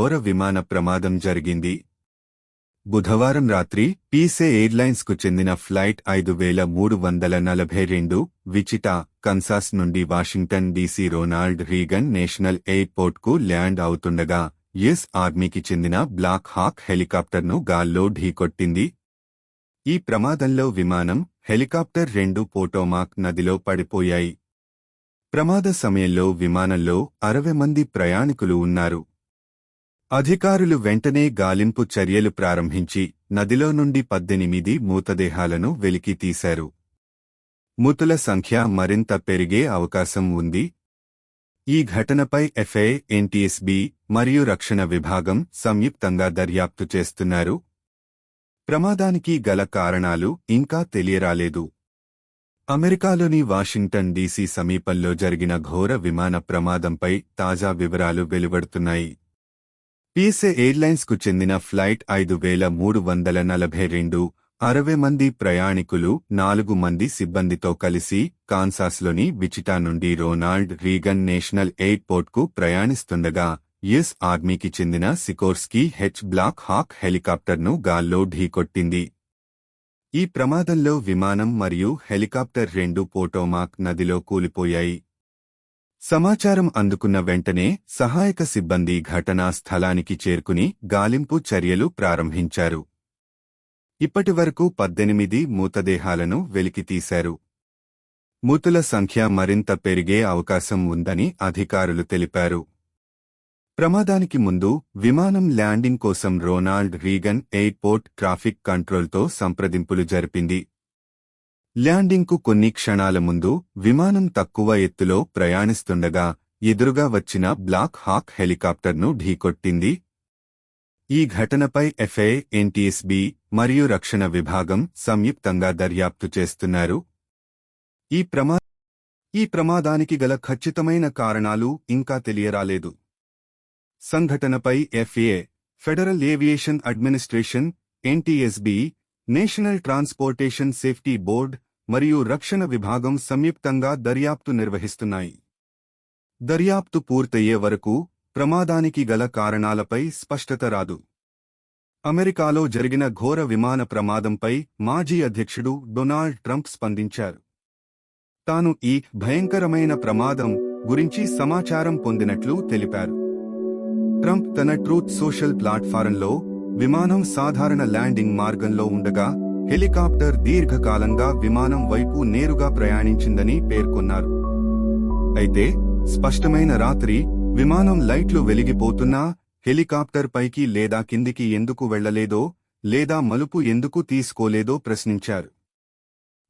ఘోర విమాన ప్రమాదం జరిగింది. బుధవారం రాత్రి పీసే ఎయిర్లైన్స్కు చెందిన ఫ్లైట్ ఐదు వేల మూడు వందల నలభై రెండు విచిటా కన్సాస్ నుండి Washington DC Ronald Reagan national ఎయిర్పోర్ట్కు land అవుతుండగా యుఎస్ ఆర్మీకి చెందిన బ్లాక్ హాక్ హెలికాప్టర్ను గాల్లో ఢీకొట్టింది. ఈ ప్రమాదంలో విమానం హెలికాప్టర్ రెండు పోటోమాక్ నదిలో పడిపోయాయి. ప్రమాద సమయంలో విమానంలో అరవై మంది ప్రయాణికులు ఉన్నారు. అధికారులు వెంటనే గాలింపు చర్యలు ప్రారంభించి నదిలో నుండి పద్దెనిమిది మూతదేహాలను వెలికి తీశారు. మృతుల సంఖ్య మరింత పెరిగే అవకాశం ఉంది. ఈ ఘటనపై ఎఫ్ఏ ఎన్టీఎస్బి మరియు రక్షణ విభాగం సంయుక్తంగా దర్యాప్తు చేస్తున్నారు. ప్రమాదానికి గల కారణాలు ఇంకా తెలియరాలేదు. అమెరికాలోని వాషింగ్టన్ డీసీ సమీపంలో జరిగిన ఘోర విమాన ప్రమాదంపై తాజా వివరాలు వెలువడుతున్నాయి. పీసే ఎయిర్లైన్స్కు చెందిన ఫ్లైట్ ఐదు వేల మూడు వందల నలభై రెండు అరవై మంది ప్రయాణికులు నాలుగు మంది సిబ్బందితో కలిసి కాన్సాస్లోని విచిటా నుండి రోనాల్డ్ రీగన్ నేషనల్ ఎయిర్పోర్ట్కు ప్రయాణిస్తుండగా యుఎస్ ఆర్మీకి చెందిన సికోర్స్కీ హెచ్ బ్లాక్ హాక్ హెలికాప్టర్ను గాల్లో ఢీకొట్టింది. ఈ ప్రమాదంలో విమానం మరియు హెలికాప్టర్ రెండు పోటోమాక్ నదిలో కూలిపోయాయి. సమాచారం అందుకున్న వెంటనే సహాయక సిబ్బంది ఘటనా స్థలానికి చేరుకుని గాలింపు చర్యలు ప్రారంభించారు. ఇప్పటివరకు పద్దెనిమిది మూతదేహాలను వెలికితీశారు మూతుల సంఖ్య మరింత పెరిగే అవకాశం ఉందని అధికారులు తెలిపారు. ప్రమాదానికి ముందు విమానం ల్యాండింగ్ కోసం రోనాల్డ్ రీగన్ ఎయిర్పోర్ట్ ట్రాఫిక్ కంట్రోల్తో సంప్రదింపులు జరిపింది. ల్యాండింగ్కు కొన్ని క్షణాల ముందు విమానం తక్కువ ఎత్తులో ప్రయాణిస్తుండగా ఎదురుగా వచ్చిన బ్లాక్ హాక్ హెలికాప్టర్ను ఢీకొట్టింది. ఈ ఘటనపై ఎఫ్ఏ ఎన్టీఎస్బి మరియు రక్షణ విభాగం సంయుక్తంగా దర్యాప్తు చేస్తున్నారు. ఈ ప్రమా ఈ ప్రమాదానికి గల ఖచ్చితమైన కారణాలు ఇంకా తెలియరాలేదు. సంఘటనపై FAA federal aviation administration NTSB national transportation safety board మరియు రక్షణ విభాగం సంయుక్తంగా దర్యాప్తు నిర్వహిస్తున్నాయి. దర్యాప్తు పూర్తయ్యే వరకు ప్రమాదానికి గల కారణాలపై స్పష్టత రాదు. అమెరికాలో జరిగిన ఘోర విమాన ప్రమాదంపై మాజీ అధ్యక్షుడు డొనాల్డ్ ట్రంప్ స్పందించారు. తాను ఈ భయంకరమైన ప్రమాదం గురించి సమాచారం పొందినట్లు తెలిపారు. ట్రంప్ తన ట్రూత్ సోషల్ ప్లాట్ఫారంలో విమానం సాధారణ ల్యాండింగ్ మార్గంలో ఉండగా హెలికాప్టర్ దీర్ఘకాలంగా విమానం వైపు నేరుగా ప్రయాణించిందని పేర్కొన్నారు. అయితే స్పష్టమైన రాత్రి విమానం లైట్లు వెలిగిపోతున్నా హెలికాప్టర్ పైకి లేదా కిందికి ఎందుకు వెళ్ళలేదో లేదా మలుపు ఎందుకు తీసుకోలేదో ప్రశ్నించారు.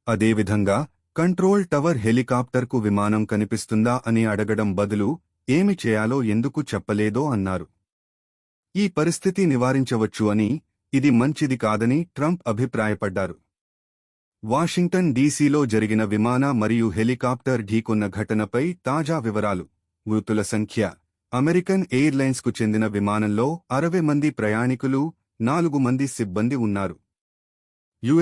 అదేవిధంగా కంట్రోల్ టవర్ హెలికాప్టర్కు విమానం కనిపిస్తుందా అని అడగడం బదులు ఏమి చేయాలో ఎందుకు చెప్పలేదో అన్నారు. ఈ పరిస్థితి నివారించవచ్చు అని ఇది మంచిది కాదని ట్రంప్ అభిప్రాయపడ్డారు. వాషింగ్టన్ డీసీలో జరిగిన విమాన మరియు హెలికాప్టర్ ఢీకొన్న ఘటనపై తాజా వివరాలు. మృతుల సంఖ్య. అమెరికన్ ఎయిర్లైన్స్కు చెందిన విమానంలో అరవై మంది ప్రయాణికులు నాలుగు మంది సిబ్బంది ఉన్నారు. యుఎస్